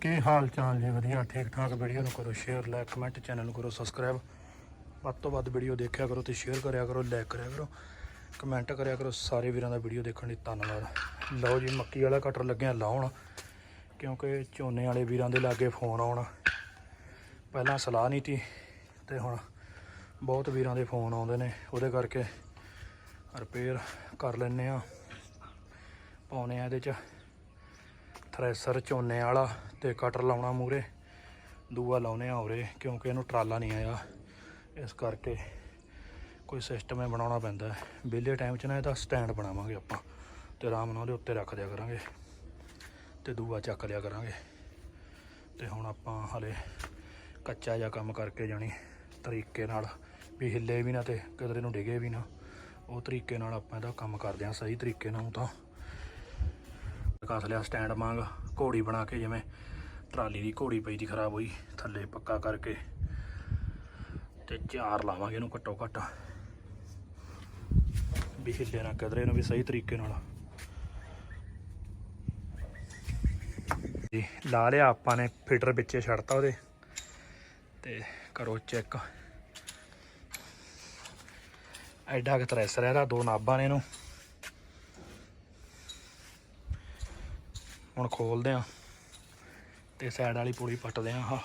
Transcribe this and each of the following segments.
ਕੀ ਹਾਲ ਚਾਲ ਜੀ? ਵਧੀਆ, ਠੀਕ ਠਾਕ। ਵੀਡੀਓ ਨੂੰ ਕਰੋ ਸ਼ੇਅਰ ਲਾਈਕ ਕਮੈਂਟ ਚੈਨਲ ਨੂੰ ਕਰੋ ਸਬਸਕ੍ਰਾਈਬ ਵੱਧ ਤੋਂ ਵੱਧ ਵੀਡੀਓ ਦੇਖਿਆ ਕਰੋ ਤੇ ਸ਼ੇਅਰ ਕਰਿਆ ਕਰੋ ਲਾਈਕ ਕਰਿਆ ਕਰੋ ਕਮੈਂਟ ਕਰਿਆ ਕਰੋ। ਸਾਰੇ ਵੀਰਾਂ ਦਾ ਵੀਡੀਓ ਦੇਖਣ ਲਈ ਧੰਨਵਾਦ। ਲਓ ਜੀ, ਮੱਕੀ ਵਾਲਾ ਕਟਰ ਲੱਗਿਆ ਲਾਉਣ, ਕਿਉਂਕਿ ਝੋਨੇ ਵਾਲੇ ਵੀਰਾਂ ਦੇ ਲਾਗੇ ਫੋਨ ਆਉਣ। ਪਹਿਲਾਂ ਸਲਾਹ ਨਹੀਂ ਤੀ ਤੇ ਹੁਣ ਬਹੁਤ ਵੀਰਾਂ ਦੇ ਫੋਨ ਆਉਂਦੇ ਨੇ। ਉਹਦੇ ਕਰਕੇ ਰਿਪੇਅਰ ਕਰ ਲੈਨੇ ਆ ਪਾਉਨੇ ਆ ਇਹਦੇ ਚ। ਥ੍ਰੈਸ਼ਰ ਝੋਨੇ ਵਾਲਾ ਤੇ ਕਟਰ ਲਾਉਣਾ ਮੂਰੇ ਦੂਆ ਲਾਉਨੇ ਆ ਉਰੇ, ਕਿਉਂਕਿ ਇਹਨੂੰ ਟਰਾਲਾ ਨਹੀਂ ਆਇਆ। ਇਸ ਕਰਕੇ ਕੋਈ ਸਿਸਟਮ ਹੈ ਬਣਾਉਣਾ ਪੈਂਦਾ ਹੈ। ਵਿਹਲੇ ਟਾਈਮ 'ਚ ਨਾ ਇਹਦਾ ਸਟੈਂਡ ਬਣਾਵਾਂਗੇ ਆਪਾਂ ਤੇ ਆਰਾਮ ਨਾਲ ਉਹਦੇ ਉੱਤੇ ਰੱਖ ਦਿਆ ਕਰਾਂਗੇ ਤੇ ਦੂਆ ਚੱਕ ਲਿਆ ਕਰਾਂਗੇ। ਤੇ ਹੁਣ ਆਪਾਂ ਹਲੇ ਕੱਚਾ ਜਿਹਾ ਕੰਮ ਕਰਕੇ ਜਾਣੀ ਤਰੀਕੇ ਨਾਲ, ਵੀ ਹਿੱਲੇ ਵੀ ਨਾ ਤੇ ਕਿਧਰੇ ਨੂੰ ਡਿਗੇ ਵੀ ਨਾ, ਉਹ ਤਰੀਕੇ ਨਾਲ ਆਪਾਂ ਇਹਦਾ ਕੰਮ ਕਰਦੇ ਹਾਂ ਸਹੀ ਤਰੀਕੇ ਨਾਲ ਤਾਂ। ਕਸ ਲਿਆ ਸਟੈਂਡ ਵਾਂਗ, ਘੋੜੀ ਬਣਾ ਕੇ ਜਿਵੇਂ ਟਰਾਲੀ ਦੀ ਘੋੜੀ ਪਈ ਦੀ ਖਰਾਬ ਹੋਈ, ਥੱਲੇ ਪੱਕਾ ਕਰਕੇ ਤੇ ਚਾਰ ਲਾਵਾਂਗੇ ਇਹਨੂੰ ਘੱਟੋ ਘੱਟ। ਵੀ ਹਿੱਲੇ ਨਾ ਕਿਧਰੇ ਨੂੰ ਵੀ ਸਹੀ ਤਰੀਕੇ ਨਾਲ। ਜੀ, ਲਾ ਲਿਆ ਆਪਾਂ ਨੇ ਫਿਟਰ ਵਿੱਚੇ ਛੱਡਤਾ ਉਹਦੇ। ਤੇ ਕਰੋ ਚੈੱਕ। ਐਡਾ ਕਿ ਥ੍ਰੈਸ਼ਰ ਇਹਦਾ ਦੋ ਨਾਬਾਂ ਨੇ ਇਹਨੂੰ। ਹੁਣ ਖੋਲਦੇ ਆ। ਤੇ ਸਾਈਡ ਵਾਲੀ ਪੁਲੀ ਪੱਟਦੇ ਆ ਆਹ।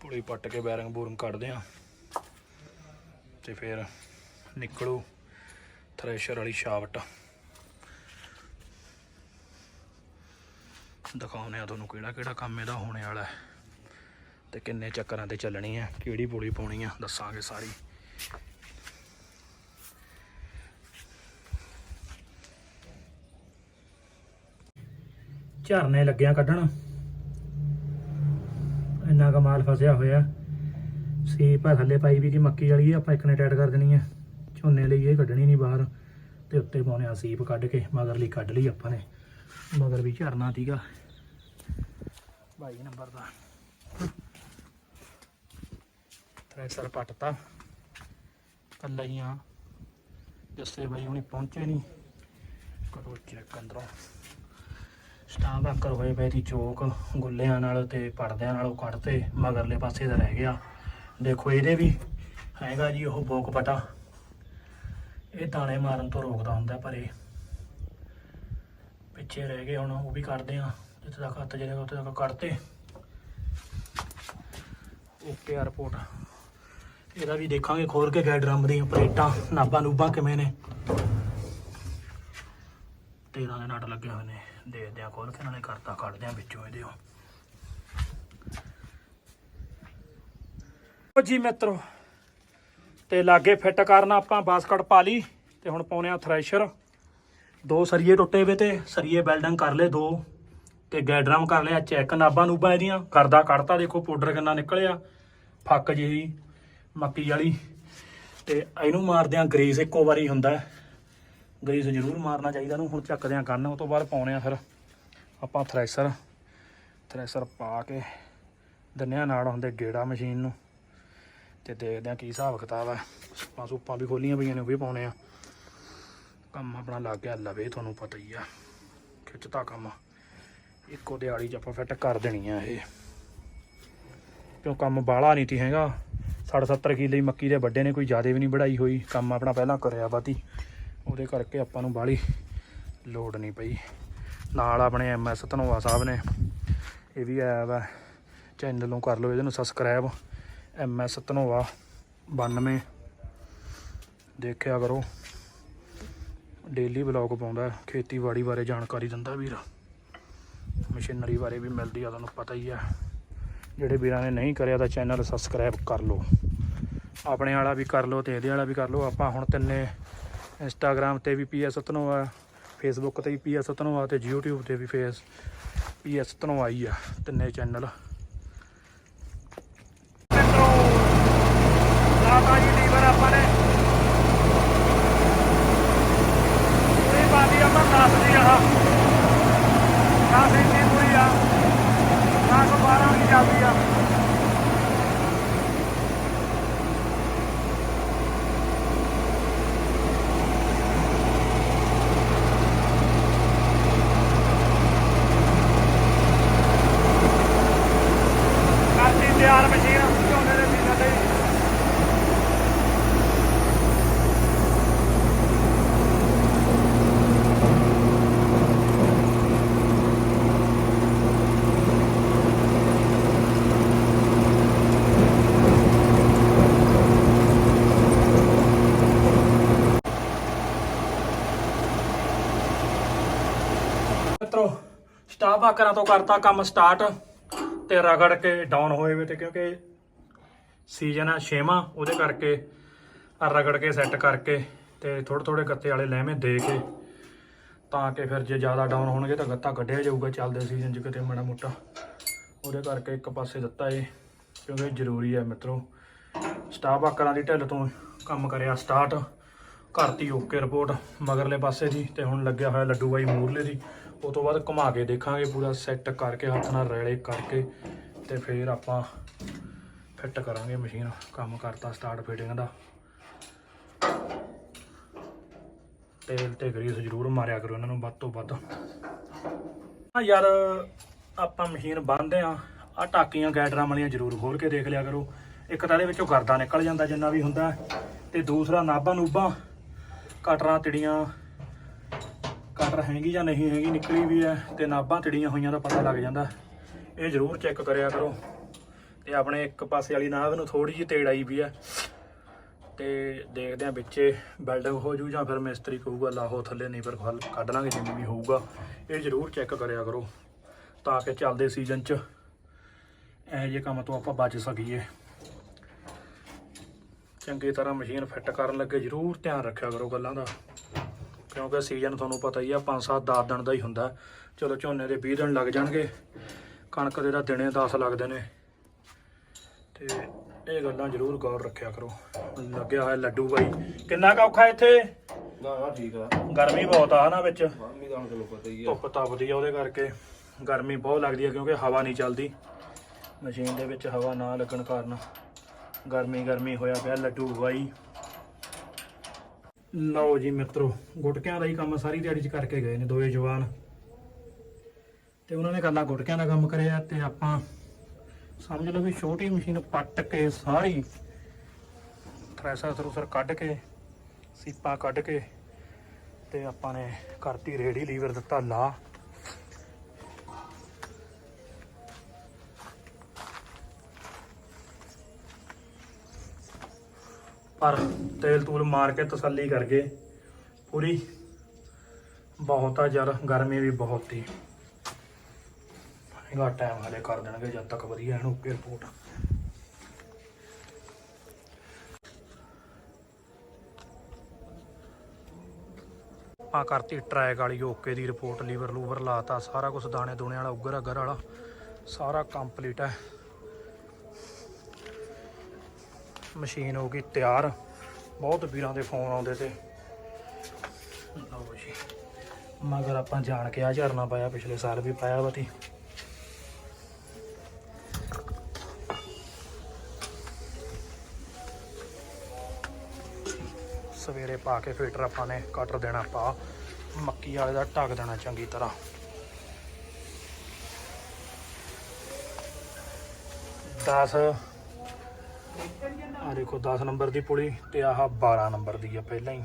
ਪੁਲੀ ਪੱਟ ਕੇ ਬੈਰਿੰਗ ਬੂਰਿੰਗ ਕੱਢਦੇ ਆ। ਤੇ ਫਿਰ ਨਿਕਲੂ ਥ੍ਰੈਸ਼ਰ ਵਾਲੀ ਸ਼ਾਫਟ ਦਿਖਾਉਨੇ ਆ ਤੁਹਾਨੂੰ ਕਿਹੜਾ ਕਿਹੜਾ ਕੰਮ ਇਹਦਾ ਹੋਣੇ ਵਾਲਾ ਹੈ। ਤੇ ਕਿੰਨੇ ਚੱਕਰਾਂ ਤੇ ਚੱਲਣੀ ਹੈ, ਕਿਹੜੀ ਪੁਲੀ ਪਾਉਣੀ ਆ ਦੱਸਾਂਗੇ ਸਾਰੀ। ਝਰਨੇ ਲੱਗਿਆ ਕੱਢਣ। ਇੰਨਾ ਕਮਾਲ ਫਸਿਆ ਹੋਇਆ। ਸੀਪ ਆ ਥੱਲੇ ਪਾਈ ਵੀ ਦੀ ਮੱਕੀ ਵਾਲੀ ਆਪਾਂ ਇੱਕ ਨੇ ਟੈਟ ਕਰ ਦੇਣੀ ਹੈ ਝੋਨੇ ਲਈ ਇਹ ਕੱਢਣੀ ਨਹੀਂ ਬਾਹਰ। ਤੇ ਉੱਤੇ ਪਾਉਣੇ ਆ ਸੀਪ ਕੱਢ ਕੇ, ਮਗਰ ਲਈ ਕੱਢ ਲਈ ਆਪਾਂ ਨੇ। ਮਗਰ ਵੀ ਝਰਨਾ ਸੀਗਾ। 22 ਨੰਬਰ ਦਾ। ਥ੍ਰੈਸ਼ਰ ਪੱਟਤਾ। ਕੱਲਾ ਹੀ ਜੱਸੇ ਬਾਈ ਹੁਣੀ ਪਹੁੰਚੇ ਨਹੀਂ। ਕਰੋ ਚੈੱਕ ਅੰਦਰੋਂ। ਸਟਾਫ ਆਕਰ ਹੋਏ ਪਏ ਦੀ ਚੋਕ ਗੁੱਲਿਆਂ ਨਾਲ ਤੇ ਪਰਦਿਆਂ ਨਾਲ ਉਹ ਕੱਢਤੇ, ਮਗਰਲੇ ਪਾਸੇ ਦਾ ਰਹਿ ਗਿਆ। ਦੇਖੋ ਇਹਦੇ ਵੀ ਹੈਗਾ ਜੀ ਉਹ ਬੋਕ ਪਟਾ। ਇਹ ਦਾਣੇ ਮਾਰਨ ਤੋਂ ਰੋਕਦਾ ਹੁੰਦਾ ਪਰ ਇਹ ਪਿੱਛੇ ਰਹਿ ਗਏ, ਹੁਣ ਉਹ ਵੀ ਕੱਢਦੇ ਆ ਜਿੱਥੇ ਤੱਕ ਹੱਥ ਜਿਹੜੇ ਉੱਥੇ ਤੱਕ ਕੱਢਤੇ। ਓਕੇ ਆ ਰਿਪੋਰਟ। ਇਹਦਾ ਵੀ ਦੇਖਾਂਗੇ ਖੋਲ ਕੇ ਗੈਡ ਡਰਮ ਦੀਆਂ ਪਲੇਟਾਂ ਨਾਬਾਂ ਨੂਬਾਂ ਕਿਵੇਂ ਨੇ। 13 ਦੇ ਨਟ ਲੱਗੇ ਹੋਏ ਨੇ ਦੇਖਦੇ ਆ ਖੋਲ ਕੇ ਨਾਲੇ ਕਰਤਾ ਕੱਢਦੇ ਆ ਵਿੱਚੋਂ ਇਹਦੇ ਉਹ। ਜੀ ਮਿੱਤਰੋ, ਤੇ ਲਾਗੇ ਫਿੱਟ ਕਰਨ ਆਪਾਂ, ਬਾਸਕਟ ਪਾ ਲਈ, ਤੇ ਹੁਣ ਪਾਉਨੇ ਆ ਥ੍ਰੈਸ਼ਰ। ਦੋ ਸਰੀਏ ਟੁੱਟੇ ਵੇ ਤੇ, ਸਰੀਏ ਵੈਲਡਿੰਗ ਕਰ ਲਏ ਦੋ, ਤੇ ਗੈਡਰਮ ਕਰ ਲਿਆ ਚੈੱਕ ਨਾਬਾਂ ਨੂਬਾਂ ਇਹਦੀਆਂ। ਕਰਦਾ ਕੱਢਤਾ, ਦੇਖੋ ਪਾਊਡਰ ਕਿੰਨਾ ਨਿਕਲਿਆ, ਫੱਕ ਜਿਹੀ ਮੱਕੀ ਵਾਲੀ। ਤੇ ਇਹਨੂੰ ਮਾਰਦੇ ਆ ਗਰੀਸ ਇੱਕੋ ਵਾਰੀ ਹੁੰਦਾ। ਗਰੀਸ ਜ਼ਰੂਰ ਮਾਰਨਾ ਚਾਹੀਦਾ ਨੂੰ ਹੁਣ ਚੱਕਦੇ ਆ ਕੰਨ, ਉਹ ਤੋਂ ਬਾਅਦ ਪਾਉਣੇ ਆ ਫਿਰ ਆਪਾਂ ਥ੍ਰੈਸ਼ਰ ਥ੍ਰੈਸ਼ਰ ਪਾ ਕੇ ਦੰਨਿਆਂ ਨਾਲ ਹੁੰਦੇ ਗੇੜਾ ਮਸ਼ੀਨ ਨੂੰ ਤੇ ਦੇਖਦੇ ਆ ਕੀ ਹਿਸਾਬ ਕਿਤਾਬ ਹੈ। ਸੁੱਪਾਂ ਸੁੱਪਾਂ ਵੀ ਖੋਲੀਆਂ ਪਈਆਂ ਨੇ, ਉਹ ਵੀ ਪਾਉਣੇ ਆ। ਕੰਮ ਆਪਣਾ ਲੱਗ ਗਿਆ, ਲਵੇ ਤੁਹਾਨੂੰ ਪਤਾ ਹੀ ਆ। ਖਿੱਚਤਾ ਕੰਮ। ਇੱਕੋ ਦਿਹਾੜੀ 'ਚ ਆਪਾਂ ਫਿੱਟ ਕਰ ਦੇਣੀ ਆ ਇਹ। ਕਿਉਂ ਕੰਮ ਬਾਹਲਾ ਨਹੀਂ ਤੀ ਹੈਗਾ। 60 ਕਿੱਲੇ ਮੱਕੀ ਦੇ ਵੱਡੇ ਨੇ, ਕੋਈ ਜ਼ਿਆਦਾ ਵੀ ਨਹੀਂ ਵਢਾਈ ਹੋਈ। ਕੰਮ ਆਪਣਾ ਪਹਿਲਾਂ ਕਰਿਆ ਬਾਤੀ। ਉਹਦੇ ਕਰਕੇ ਆਪਾਂ ਨੂੰ ਬਾਹਲੀ ਲੋਡ ਨਹੀਂ ਪਈ। ਨਾਲ ਆਪਣੇ ਐਮਐਸ ਧਨੋਆ ਸਾਹਿਬ ਨੇ, ਇਹ ਵੀ ਆਇਆ ਵਾ ਚੈਨਲ ਨੂੰ ਕਰ ਲਓ ਇਹਦੇ ਨੂੰ ਸਬਸਕ੍ਰਾਈਬ ਐਮਐਸ ਧਨੋਆ 92 ਦੇਖਿਆ ਕਰੋ। ਡੇਲੀ ਵਲੌਗ ਪਾਉਂਦਾ, ਖੇਤੀਬਾੜੀ ਬਾਰੇ ਜਾਣਕਾਰੀ ਦਿੰਦਾ ਵੀਰ। ਮਸ਼ੀਨਰੀ ਬਾਰੇ ਵੀ ਮਿਲਦੀ ਆ, ਤੁਹਾਨੂੰ ਪਤਾ ਹੀ ਆ। ਜਿਹੜੇ ਵੀਰਾਂ ਨੇ ਨਹੀਂ ਕਰਿਆ ਤਾਂ ਚੈਨਲ ਸਬਸਕ੍ਰਾਈਬ ਕਰ ਲਓ। ਆਪਣੇ ਵਾਲਾ ਵੀ ਕਰ ਲਓ ਤੇ ਇਹਦੇ ਵਾਲਾ ਵੀ ਕਰ ਲਓ। ਆਪਾਂ ਹੁਣ ਤਿੰਨੇ ਇੰਸਟਾਗ੍ਰam ਤੇ ਵੀ ਪੀਐਸ ਧਨੋਆ ਫੇਸਬੁੱਕ ਤੇ ਵੀ ਪੀਐਸ ਧਨੋਆ ਤੇ YouTube ਤੇ ਵੀ ਫੇਸ ਪੀਐਸ ਧਨੋਆ ਹੀ ਆ, ਤਿੰਨੇ ਚੈਨਲ ਲਾਤਾ ਜੀ ਲੀਵਰ ਆਪਾਂ ਨੇ। ਪੂਰੀ ਬਾਦੀ ਆਪਾਂ ਦੱਸ ਦੀ ਆਹ ਦਸ ਇੰਨੀ ਪੂਰੀ ਆ। 112 ਦੀ ਜਾਂਦੀ ਆ ਤਿਆਰ ਮਸ਼ੀਨ ਝੋਨੇ ਦੇ ਸੀਜ਼ਨ ਲਈ ਮਿੱਤਰੋ, ਸਟਾਫ ਆਕਰਾਂ ਤੋਂ ਕਰਤਾ ਕੰਮ ਸਟਾਰਟ ਤੇ ਰਗੜ ਕੇ ਡਾਊਨ ਹੋਏ ਵੇ ਤੇ ਕਿਉਂਕਿ ਸੀਜ਼ਨ ਆ ਛੇਵਾਂ, ਉਹਦੇ ਕਰਕੇ ਆ ਰਗੜ ਕੇ ਸੈੱਟ ਕਰਕੇ ਤੇ ਥੋੜੇ ਥੋੜੇ ਗੱਤੇ ਵਾਲੇ ਲੈਵੇਂ ਦੇ ਕੇ ਤਾਂ ਕਿ ਫਿਰ ਜੇ ਜ਼ਿਆਦਾ ਡਾਊਨ ਹੋਣਗੇ ਤਾਂ ਗੱਤਾ ਕੱਢਿਆ ਜਾਊਗਾ ਚੱਲਦੇ ਸੀਜ਼ਨ 'ਚ ਕਿਤੇ ਮਾੜਾ ਮੋਟਾ। ਉਹਦੇ ਕਰਕੇ ਇੱਕ ਪਾਸੇ ਦਿੱਤਾ ਏ, ਕਿਉਂਕਿ ਜ਼ਰੂਰੀ ਹੈ ਮਿੱਤਰੋ। ਸਟਾਫ ਆਕਰਾਂ ਦੀ ਢਿੱਲ ਤੋਂ ਕੰਮ ਕਰਿਆ ਸਟਾਰਟ। ਕਰਤੀ ਓਕੇ ਰਿਪੋਰਟ ਮਗਰਲੇ ਪਾਸੇ ਦੀ ਤੇ ਹੁਣ ਲੱਗਿਆ ਹੋਇਆ ਲੱਡੂ ਬਾਈ ਮੂਰਲੇ ਦੀ। ਉਹ ਤੋਂ ਬਾਅਦ ਘੁਮਾ ਕੇ ਦੇਖਾਂਗੇ, ਪੂਰਾ ਸੈੱਟ ਕਰਕੇ, ਹੱਥ ਨਾਲ ਰੈਲੇ ਕਰਕੇ ਤੇ ਫਿਰ ਆਪਾਂ ਫਿੱਟ ਕਰਾਂਗੇ ਮਸ਼ੀਨ ਕੰਮ ਕਰਤਾ ਸਟਾਰਟ ਫਿਟਿੰਗ ਦਾ। ਤੇਲ ਤੇ ਗਰੀਸ ਜ਼ਰੂਰ ਮਾਰਿਆ ਕਰੋ ਇਹਨਾਂ ਨੂੰ, ਵੱਧ ਤੋਂ ਵੱਧ। ਆ ਯਾਰ, ਆਪਾਂ ਮਸ਼ੀਨ ਬੰਨਦੇ ਆ ਆ ਟਾਕੀਆਂ ਗੈਡਰਾਂ ਵਾਲੀਆਂ ਜ਼ਰੂਰ ਖੋਲ ਕੇ ਦੇਖ ਲਿਆ ਕਰੋ। ਇੱਕ ਤਾਂ ਇਹਦੇ ਵਿੱਚੋਂ ਗਰਦਾ ਨਿਕਲ ਜਾਂਦਾ ਜਿੰਨਾ ਵੀ ਹੁੰਦਾ, ਤੇ ਦੂਸਰਾ ਨਾਭਾ ਨੂਭਾ ਕਟਰਾਂ, ਤਿੜੀਆਂ ਕਟਰ ਹੈਗੀ ਜਾਂ ਨਹੀਂ ਹੈਗੀ ਨਿਕਲੀ ਵੀ ਹੈ ਤੇ ਨਾਭਾਂ ਤਿੜੀਆਂ ਹੋਈਆਂ ਦਾ ਪਤਾ ਲੱਗ ਜਾਂਦਾ। ਇਹ ਜ਼ਰੂਰ ਚੈੱਕ ਕਰਿਆ ਕਰੋ। ਤੇ ਆਪਣੇ ਇੱਕ ਪਾਸੇ ਵਾਲੀ ਨਾਭ ਨੂੰ ਥੋੜੀ ਜਿਹੀ ਤੇੜ ਆਈ ਵੀ ਹੈ। ਤੇ ਦੇਖਦੇ ਆ ਵਿੱਚੇ ਬਿਲਡਿੰਗ ਹੋ ਜੂ ਜਾਂ ਫਿਰ ਮਿਸਤਰੀ ਕਹੂਗਾ ਲਾਹੋ ਥੱਲੇ ਨਹੀਂ ਫਿਰ ਹੱਲ ਕੱਢ ਲਾਂਗੇ ਜਿੰਨੀ ਵੀ ਹੋਊਗਾ। ਇਹ ਜ਼ਰੂਰ ਚੈੱਕ ਕਰਿਆ ਕਰੋ ਤਾਂ ਕਿ ਚੱਲਦੇ ਸੀਜ਼ਨ 'ਚ ਇਹੋ ਜਿਹੇ ਕੰਮ ਤੋਂ ਆਪਾਂ ਬਚ ਸਕੀਏ। ਚੰਗੀ ਤਰ੍ਹਾਂ ਮਸ਼ੀਨ ਫਿੱਟ ਕਰਨ ਲੱਗੇ ਜ਼ਰੂਰ ਧਿਆਨ ਰੱਖਿਆ ਕਰੋ ਗੱਲਾਂ ਦਾ। ਕਿਉਂਕਿ ਸੀਜ਼ਨ ਤੁਹਾਨੂੰ ਪਤਾ ਹੀ ਆ 5-7 10 ਦਿਨ ਦਾ ਹੀ ਹੁੰਦਾ। ਚਲੋ ਝੋਨੇ ਦੇ 20 ਦਿਨ ਲੱਗ ਜਾਣਗੇ। ਕਣਕ ਦੇ ਤਾਂ ਦਿਨੇ 10 ਲੱਗਦੇ ਨੇ। ਤੇ ਇਹ ਗੱਲਾਂ ਜ਼ਰੂਰ ਗੌਰ ਰੱਖਿਆ ਕਰੋ। ਲੱਗਿਆ ਹੋਇਆ ਲੱਡੂ ਬਾਈ। ਕਿੰਨਾ ਕੁ ਔਖਾ ਇੱਥੇ? ਨਾ ਨਾ ਠੀਕ ਆ। ਗਰਮੀ ਬਹੁਤ ਆ ਨਾ ਵਿੱਚ। ਦਾ ਹੁਣ ਚਲੋ ਪਤਾ ਹੀ ਆ। ਧੁੱਪ ਤਪਦੀ ਆ ਉਹਦੇ ਕਰਕੇ। ਗਰਮੀ ਬਹੁਤ ਲੱਗਦੀ ਆ ਕਿਉਂਕਿ ਹਵਾ ਨਹੀਂ ਚੱਲਦੀ। ਮਸ਼ੀਨ ਦੇ ਵਿੱਚ ਹਵਾ ਨਾ ਲੱਗਣ ਕਾਰਨ ਗਰਮੀ ਗਰਮੀ ਹੋਇਆ ਪਿਆ ਲੱਡੂ ਬਾਈ। ਲਓ ਜੀ ਮਿੱਤਰੋ, ਗੁਟਕਿਆਂ ਦਾ ਹੀ ਕੰਮ ਸਾਰੀ ਦਿਹਾੜੀ 'ਚ ਕਰਕੇ ਗਏ ਨੇ ਦੋਏ ਜਵਾਨ। ਤੇ ਉਹਨਾਂ ਨੇ ਕੱਲਾ ਗੁਟਕਿਆਂ ਦਾ ਕੰਮ ਕਰਿਆ ਤੇ ਆਪਾਂ ਸਮਝ ਲਓ ਵੀ ਛੋਟੀ ਮਸ਼ੀਨ ਪੱਟ ਕੇ ਸਾਰੀ ਥ੍ਰੈਸ਼ਰ ਥਰੂਸਰ ਕੱਢ ਕੇ, ਸੀਪਾ ਕੱਢ ਕੇ ਤੇ ਆਪਾਂ ਨੇ ਕਰਤੀ ਰੇੜੀ, ਲੀਵਰ ਦਿੱਤਾ ਲਾ ਪਰ ਤੇਲ ਤੂਲ ਮਾਰ ਕੇ ਤਸੱਲੀ ਕਰਕੇ ਪੂਰੀ ਬਹੁਤ ਆ ਯਾਰ, ਗਰਮੀ ਵੀ ਬਹੁਤ ਹੀ ਇਹਦਾ ਟਾਈਮ ਹਲੇ ਕਰ ਦੇਣਗੇ ਜਦ ਤੱਕ ਵਧੀਆ ਇਹਨੂੰ ਓਕੇ ਰਿਪੋਰਟ ਆਪਾਂ ਕਰਤੀ ਟਰੈਕ ਵਾਲੀ ਓਕੇ ਦੀ ਰਿਪੋਰਟ ਲੀਵਰ ਲੂਵਰ ਲਾਤਾ, ਸਾਰਾ ਕੁਝ ਦਾਣੇ ਦੂਣੇ ਵਾਲਾ ਉਗਰ ਅਗਰ ਵਾਲਾ, ਸਾਰਾ ਕੰਪਲੀਟ ਹੈ ਮਸ਼ੀਨ ਹੋ ਗਈ, ਤਿਆਰ। ਬਹੁਤ ਵੀਰਾਂ ਦੇ ਫੋਨ ਆਉਂਦੇ ਤੇ। ਲਓ ਜੀ। ਮਗਰ ਆਪਾਂ ਜਾਣ ਕੇ ਆ ਝਰਨਾ ਪਾਇਆ, ਪਿਛਲੇ ਸਾਲ ਵੀ ਪਾਇਆ ਵਾ ਸਵੇਰੇ ਪਾ ਕੇ ਫਿਲਟਰ ਆਪਾਂ ਨੇ ਕੱਟ ਦੇਣਾ ਪਾ। ਮੱਕੀ ਵਾਲੇ ਦਾ ਢੱਕ ਦੇਣਾ ਚੰਗੀ ਤਰ੍ਹਾਂ। ਦਸ ਆ ਦੇਖੋ 10 ਨੰਬਰ ਦੀ ਪੁਲੀ ਤੇ ਆਹ 12 ਨੰਬਰ ਦੀ ਆ ਪਹਿਲਾਂ ਹੀ।